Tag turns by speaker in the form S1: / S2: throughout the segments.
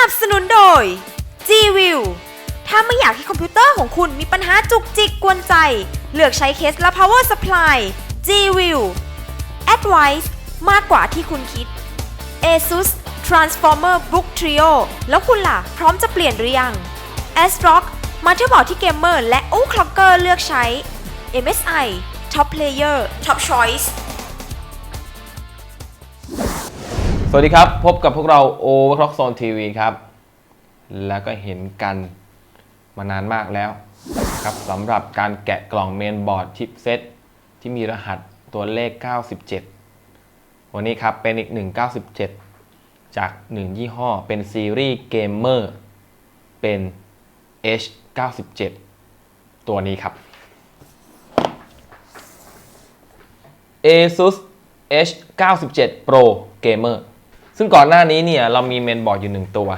S1: นับสนุนโดย G-View ถ้าไม่อยากให้คอมพิวเตอร์ของคุณมีปัญหาจุกจิกกวนใจ เลือกใช้เคสและ power supply G-View Advice มากกว่าที่คุณคิด ASUS Transformer Book Trio แล้วคุณล่ะ พร้อมจะเปลี่ยนหรือยัง ASRock มาเทอร์บอร์ดที่เกมเมอร์และ o c l o c k e r เลือกใช้ MSI Top Player Top Choice
S2: สวัสดีครับ พบกับพวกเรา Overclock Zone TV ครับ แล้วก็เห็นกันมานานมากแล้วครับสำหรับการแกะกล่องเมนบอร์ดชิปเซตที่มีรหัสตัวเลข 97 วันนี้ครับเป็นอีก 197 จาก 1 ยี่ห้อเป็นซีรีส์เกมเมอร์เป็น H97 ตัวนี้ครับ ASUS H97 Pro Gamer ซึ่งก่อนหน้านี้เนี่ยเรามีเมนบอร์ดอยู่หนึ่งตัว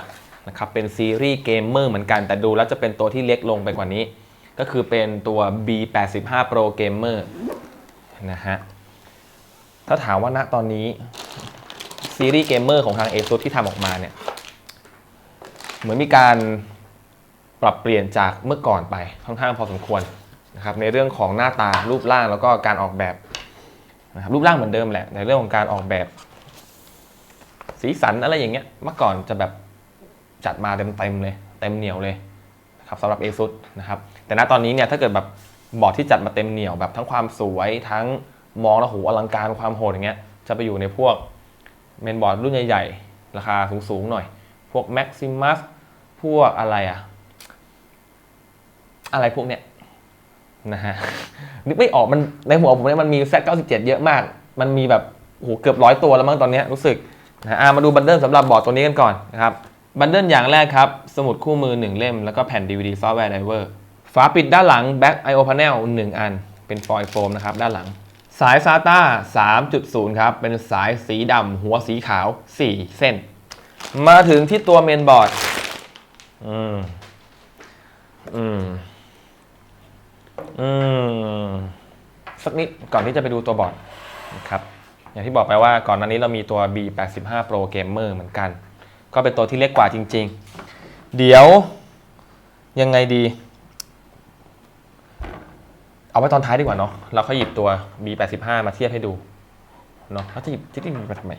S2: นะครับเป็นซีรีส์เกมเมอร์เหมือนกันแต่ดูแล้วจะเป็นตัวที่เล็กลงไปกว่านี้ ก็คือเป็นตัว B85 Pro Gamer นะฮะถ้าถามว่าณตอนนี้ซีรีส์เกมเมอร์ของทาง ASUS ที่ทำออกมาเนี่ยเหมือนมีการปรับเปลี่ยนจากเมื่อก่อนไปค่อนข้างพอสมควรนะครับในเรื่องของหน้าตารูปร่างแล้วก็การออกแบบนะครับรูปร่างเหมือนเดิมแหละ ในเรื่องของการออกแบบ สีสันอะไรอย่างเงี้ย เมื่อก่อนจะแบบจัดมาเต็มเต็มเลย เต็มเหนียวเลยนะครับสำหรับ ASUS นะครับ แต่ณตอนนี้เนี่ยถ้าเกิดแบบบอร์ดที่จัดมาเต็มเหนียวแบบทั้งความสวยทั้งมองแล้วโหอลังการความโหดอย่างเงี้ยจะไปอยู่ในพวกเมนบอร์ดรุ่นใหญ่ๆ ราคาสูงๆหน่อย พวก Maximus พวกอะไรอะอะไรพวกเนี้ยนะฮะนึกไม่ออกมันในหัวผมเนี่ยมันมี Z97 เยอะมาก มันมีแบบโอ้โหเกือบร้อยตัวแล้วมั้งตอนเนี้ยรู้สึก นะมาดูบันเดิลสำหรับบอร์ดตัวนี้กันก่อนนะครับบันเดิลอย่างแรกครับ สมุดคู่มือ 1 เล่ม แล้วก็แผ่น DVD Software Driver ฝาปิดด้านหลัง Back I/O Panel 1 อัน เป็นฟอยล์โฟมนะครับด้านหลัง สาย SATA 3.0 ครับ เป็นสายสีดำหัวสีขาว 4 เส้น มาถึงที่ตัวเมนบอร์ดอืมอืมอืมสักนิดก่อนที่จะไปดูตัวบอร์ดนะครับ อย่างที่บอกไปว่าก่อนหน้านี้เรามีตัว B85 Pro Gamer เหมือนกัน ก็เป็นตัวที่เล็กกว่าจริง ๆ เดี๋ยวยังไงดี เอาไว้ตอนท้ายดีกว่าเนาะเราค่อยหยิบตัว B85 มาเทียบให้ดูเนาะแล้วจะหยิบที่นี่มาทำไม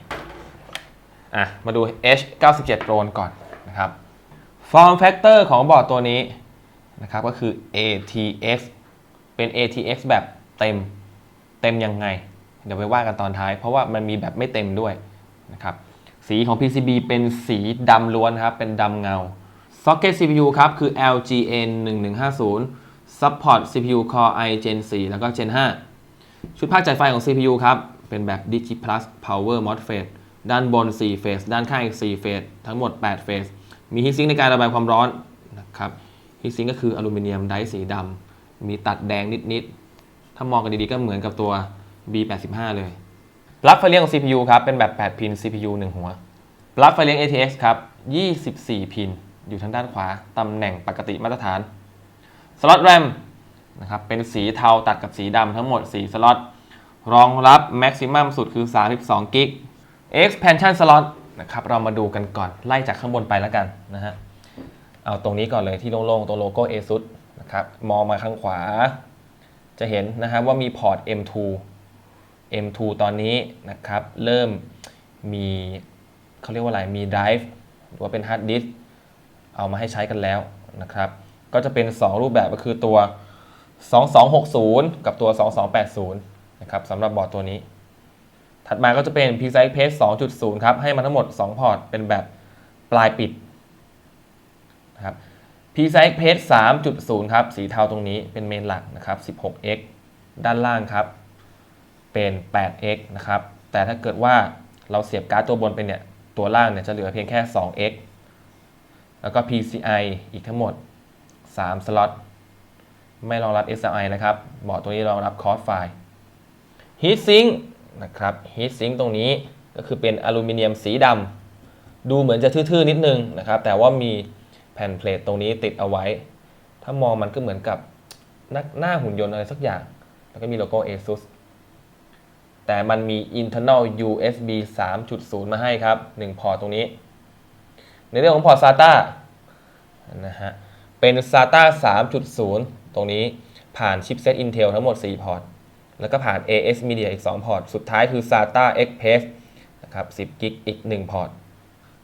S2: อะ มาดู H97 Pro ก่อนนะครับ Form Factor ของบอร์ดตัวนี้นะครับก็คือ ATX เป็น ATX แบบเต็มเต็มยังไง เดี๋ยวไปว่ากันตอนท้าย เพราะว่ามันมีแบบไม่เต็มด้วยนะครับสีของ PCB เป็นสีดำล้วนครับ เป็นดำเงา Socket CPU ครับ คือ LGN 1150 Support CPU Core i Gen 4 แล้วก็ Gen 5 ชุดภาคจ่ายไฟของ CPU ครับ เป็นแบบ Digi Plus Power MOSFET ด้านบน 4 เฟส ด้านข้างอีก 4 เฟส ทั้งหมด 8 เฟส มีฮีทซิงในการระบายความร้อนนะครับฮีทซิงก็คืออลูมิเนียมไดส์สีดำมีตัดแดงนิด ๆ ถ้ามองกันดี ๆ ก็เหมือนกับตัว B85 เลย ปลั๊กไฟเลี้ยงของ CPU ครับ เป็นแบบ 8 พิน CPU 1 หัว ปลั๊กไฟเลี้ยง ATX ครับ 24 พิน อยู่ทางด้านขวา ตำแหน่งปกติมาตรฐาน สล็อต RAM นะครับ เป็นสีเทาตัดกับสีดำทั้งหมด 4 สล็อต รองรับ Maximum สุดคือ 32 กิก Expansion slot นะครับเรามาดูกันก่อนไล่จากข้างบนไปแล้วกันนะฮะเอาตรงนี้ก่อนเลยที่โล่งๆ ตัวโลโก้ ASUS นะครับมองมาข้างขวา จะเห็นนะครับว่ามีพอร์ต M2 M2 ตอนนี้นะครับ เริ่มมีเขาเรียกว่าอะไร มี drive หรือว่าเป็น hard disk เอามาให้ใช้กันแล้วนะครับ ก็จะเป็น 2 รูปแบบก็คือตัว 2260 กับตัว 2280 นะครับสำหรับบอร์ดตัวนี้ ถัดมาก็จะเป็น PCI Express 2.0 ครับ ให้มาทั้งหมด 2 พอร์ต เป็นแบบปลายปิดนะครับ PCI Express 3.0 ครับ สีเทาตรงนี้เป็นเมนหลักนะครับ 16x ด้านล่างครับ เป็น 8x นะครับ แต่ถ้าเกิดว่าเราเสียบการ์ดตัวบนไปเนี่ย ตัวล่างเนี่ยจะเหลือเพียงแค่ 2x แล้วก็ PCI อีกทั้งหมด 3 สล็อต ไม่รองรับ SLI นะครับ บอร์ดตัวนี้รองรับ Cross File Heat Sink นะครับ Heat Sink ตรงนี้ก็คือเป็นอลูมิเนียมสีดำ ดูเหมือนจะทื่อๆนิดนึงนะครับ แต่ว่ามีแผ่นเพลทตรงนี้ติดเอาไว้ ถ้ามองมันก็เหมือนกับหน้าหุ่นยนต์อะไรสักอย่าง แล้วก็มีโลโก้ ASUS แต่มันมี internal USB 3.0 มาให้ครับ 1 พอร์ตตรงนี้ ในเรื่องของพอร์ต SATA นะฮะ เป็น SATA 3.0 ตรงนี้ผ่านชิปเซต Intel ทั้งหมด 4 พอร์ต แล้วก็ผ่าน AS Media อีก 2 พอร์ต สุดท้ายคือ SATA Express นะครับ 10 กิกอีก 1 พอร์ต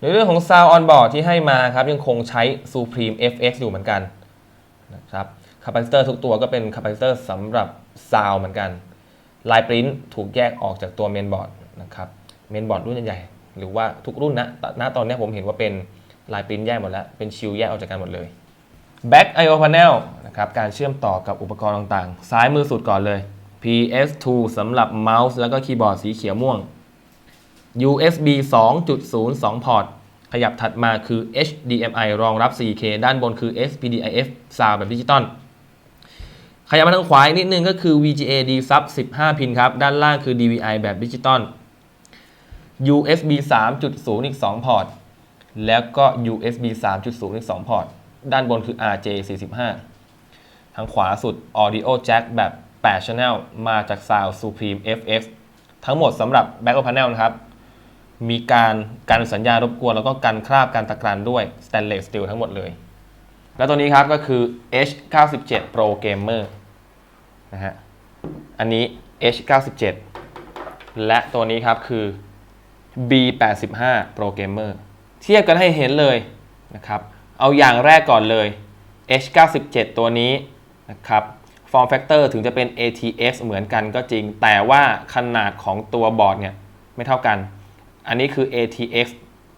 S2: ในเรื่องของ Sound on board ที่ให้มาครับ ยังคงใช้ Supreme FX อยู่เหมือนกันนะครับคาปาซิเตอร์ทุกตัวก็เป็นคาปาซิเตอร์สำหรับ Sound เหมือนกัน ลายปริ้นถูกแยกออกจากตัวเมนบอร์ดนะครับเมนบอร์ดรุ่นใหญ่ๆหรือว่าทุกรุ่นนะณตอนนี้ผมเห็นว่าเป็นลายปริ้นแยกหมดแล้ว เป็นชิลแยกออกจากกันหมดเลย Back I/O Panel นะครับการเชื่อมต่อกับอุปกรณ์ต่างๆ ซ้ายมือสุดก่อนเลย PS2 สำหรับเมาส์แล้วก็คีย์บอร์ดสีเขียวม่วง USB 2.0 2 พอร์ต ขยับถัดมาคือ HDMI รองรับ 4K ด้านบนคือ SPDIF Sound แบบดิจิตอล ขยับมาทางขวาอีกนิดนึงก็คือ VGA D sub 15 พินครับ ด้านล่างคือ DVI แบบดิจิตอล USB 3.0 อีก 2 พอร์ต แล้วก็ USB 3.0 อีก 2 พอร์ต ด้านบนคือ RJ 45 ทางขวาสุด Audio Jack แบบ 8 Channel มาจาก Sound Supreme FX ทั้งหมดสำหรับ Back of Panel นะครับ มีการกันสัญญาณรบกวน แล้วก็กันคราบการตะกรันด้วย Stainless Steel ทั้งหมดเลย แล้วตัวนี้ครับก็คือ H97 Pro Gamer นะฮะ อันนี้ H97 และตัวนี้ครับคือ B85 Pro Gamer เทียบกันให้เห็นเลยนะครับ เอาอย่างแรกก่อนเลย H97 ตัวนี้นะครับ Form Factor ถึงจะเป็น ATX เหมือนกันก็จริง แต่ว่าขนาดของตัวบอร์ดเนี่ยไม่เท่ากัน อันนี้คือ ATX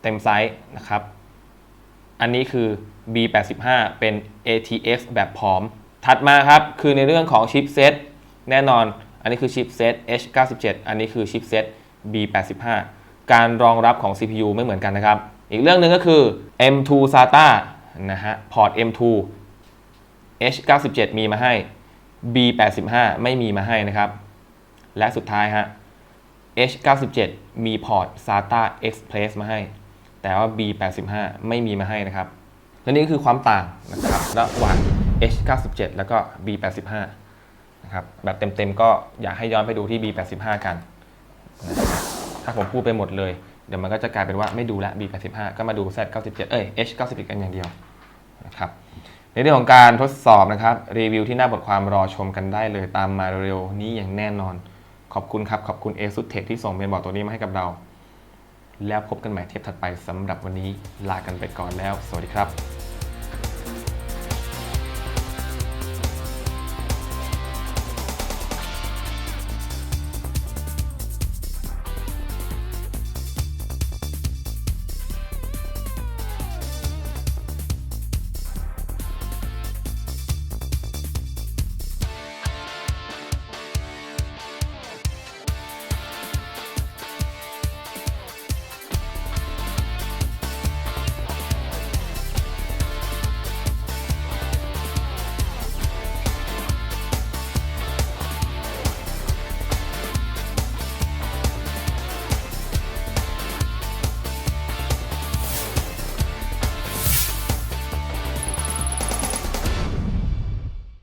S2: เต็มไซส์นะครับ อันนี้คือ B85 เป็น ATX แบบพร้อม ถัดมาครับคือในเรื่องของชิปเซตแน่นอน อันนี้คือชิปเซต H97 อันนี้คือชิปเซต B85 การรองรับของ CPU ไม่เหมือนกันนะครับ อีกเรื่องหนึ่งก็คือ M2 SATA นะฮะพอร์ต M2 H97 มีมาให้ B85 ไม่มีมาให้นะครับ และสุดท้ายฮะ H97 มีพอร์ต SATA Express มาให้ แต่ว่า B85 ไม่มีมาให้นะครับ และนี่ก็คือความต่างนะครับระหว่าง H97 แล้วก็ B85 นะครับแบบเต็มๆก็อยากให้ย้อนไปดูที่ B85 กันนะถ้าผมพูดไปหมดเลย เดี๋ยวมันก็จะกลายเป็นว่าไม่ดูแล B85 ก็มาดู Z97 เอ้ย H97 กันอย่างเดียวนะครับในเรื่องของการทดสอบนะครับ รีวิวที่หน้าบทความรอชมกันได้เลยตามมาเร็วๆนี้อย่างแน่นอน ขอบคุณครับ ขอบคุณ a s u s t e c h ที่ส่งเมนบอร์ดตัวนี้มาให้กับเรา แล้วพบกันใหม่เทปถัดไปสำหรับวันนี้ลากันไปก่อนแล้ว สวัสดีครับ